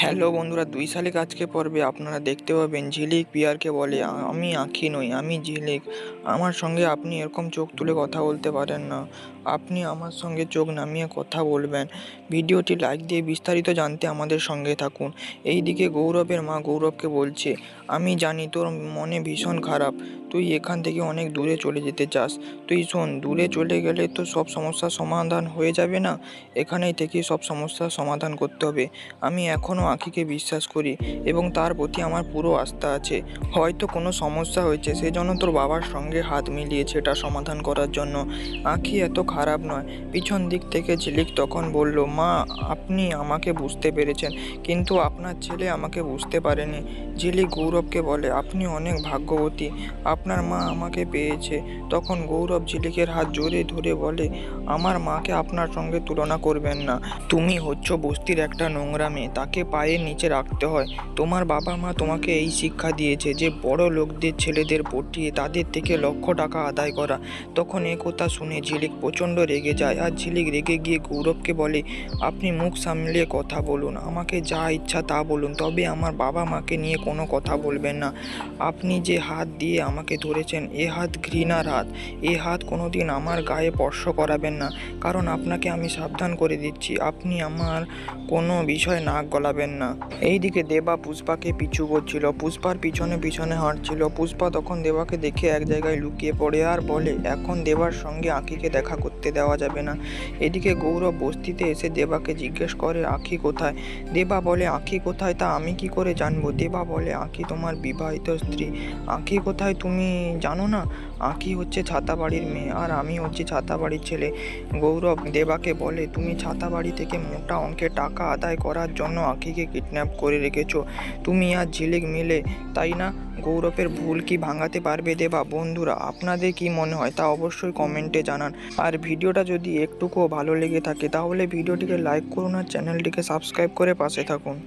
Hello বন্ধুরা, দুই শালিক আজকে পর্বে আপনারা দেখতে পাবেন ঝিলিক পিয়ারকে বলে আমি আঁখি নই, আমি ঝিলিক। আমার সঙ্গে আপনি এরকম চোখ তুলে কথা বলতে পারেন না। আপনি আমার সঙ্গে চোখ নামিয়ে কথা বলবেন। ভিডিওটি লাইক দিয়ে বিস্তারিত জানতে আমাদের সঙ্গে থাকুন। এই দিকে গৌরবের মা গৌরবকে বলছে, আমি জানি তোর মনে ভীষণ খারাপ। তুই এখান থেকে অনেক দূরে চলে যেতে চাস। তুই শোন, দূরে চলে গেলে তো সব সমস্যার সমাধান হয়ে যাবে না? এখানেই থেকে সব সমস্যার সমাধান করতে হবে। আমি এখনও আঁখিকে বিশ্বাস করি এবং তার প্রতি আমার পুরো আস্থা আছে। হয়তো কোনো সমস্যা হয়েছে সেজন্য তোর বাবার সঙ্গে হাত মিলিয়েছে এটা সমাধান করার জন্য। আঁখি এত খারাপ নয়। পিছন দিক থেকে ঝিলিক তখন বলল, মা, আপনি আমাকে বুঝতে পেরেছেন, কিন্তু আপনার ছেলে আমাকে বুঝতে পারেনি। ঝিলিক গৌরবকে বলে, আপনি অনেক ভাগ্যবতী। আপনার মা আমাকে পেয়েছে। তখন গৌরব ঝিলিকের হাত জোরে ধরে বলে, আমার মাকে আপনার সঙ্গে তুলনা করবেন না। তুমি হচ্ছ বস্তির একটা নোংরা মেয়ে। তাকে পায়ের নিচে রাখতে হয়। তোমার বাবা মা তোমাকে এই শিক্ষা দিয়েছে যে, বড় লোকদের ছেলেদের পটিয়ে তাদের থেকে লক্ষ টাকা আদায় করা। তখন এ কথা শুনে ঝিলিক প্রচণ্ড রেগে যায় আর ঝিলিক রেগে গিয়ে গৌরবকে বলে, আপনি মুখ সামলিয়ে কথা বলুন, আমাকে যা ইচ্ছা তা বলুন, তবে আমার বাবা মাকে নিয়ে কোনো কথা বলবেন না। আপনি যে হাত দিয়ে আমাকে ধরেছেন, এ হাত ঘৃণার হাত। এ হাত কোনোদিন আমার গায়ে স্পর্শ করাবেন না, কারণ আপনাকে আমি সাবধান করে দিচ্ছি। আপনি আমার কোনো বিষয়ে নাক গলাবেন না। এইদিকে দেবা পুষ্পাকে পিছু করছিল। পুষ্পার পিছনে পিছনে হাঁটছিল। পুষ্পা তখন দেবাকে দেখে এক জায়গায় লুকিয়ে পড়ে আর বলে, এখন দেবার সঙ্গে আঁকিকে দেখা করতে দেওয়া যাবে না। এদিকে গৌরব বস্তিতে এসে দেবাকে জিজ্ঞেস করে, আঁখি কোথায়? দেবা বলে, আঁখি কোথায় তা আমি কি করে জানব? দেবা বলে, আঁখি তোমার বিবাহিত স্ত্রী। আঁখি কোথায় তুমি জানো না? আঁখি হচ্ছে ছাতাবাড়ির মেয়ে আর আমি হচ্ছি ছাতাবাড়ির ছেলে। গৌরব দেবাকে বলে, তুমি ছাতাবাড়ি থেকে মোটা অঙ্কের টাকা আদায় করার জন্য আঁখিকে কিডন্যাপ করে রেখেছ? তুমি আর ঝিলিক মিলে, তাই না? গৌরবের ভুল কি ভাঙাতে পারবে দেবা? বন্ধুরা, আপনাদের কি মনে হয় তা অবশ্যই কমেন্টে জানান। আর ভিডিওটা যদি একটুকুও ভালো লেগে থাকে, তাহলে ভিডিওটিকে লাইক করুন আর চ্যানেলটিকে সাবস্ক্রাইব করে পাশে থাকুন।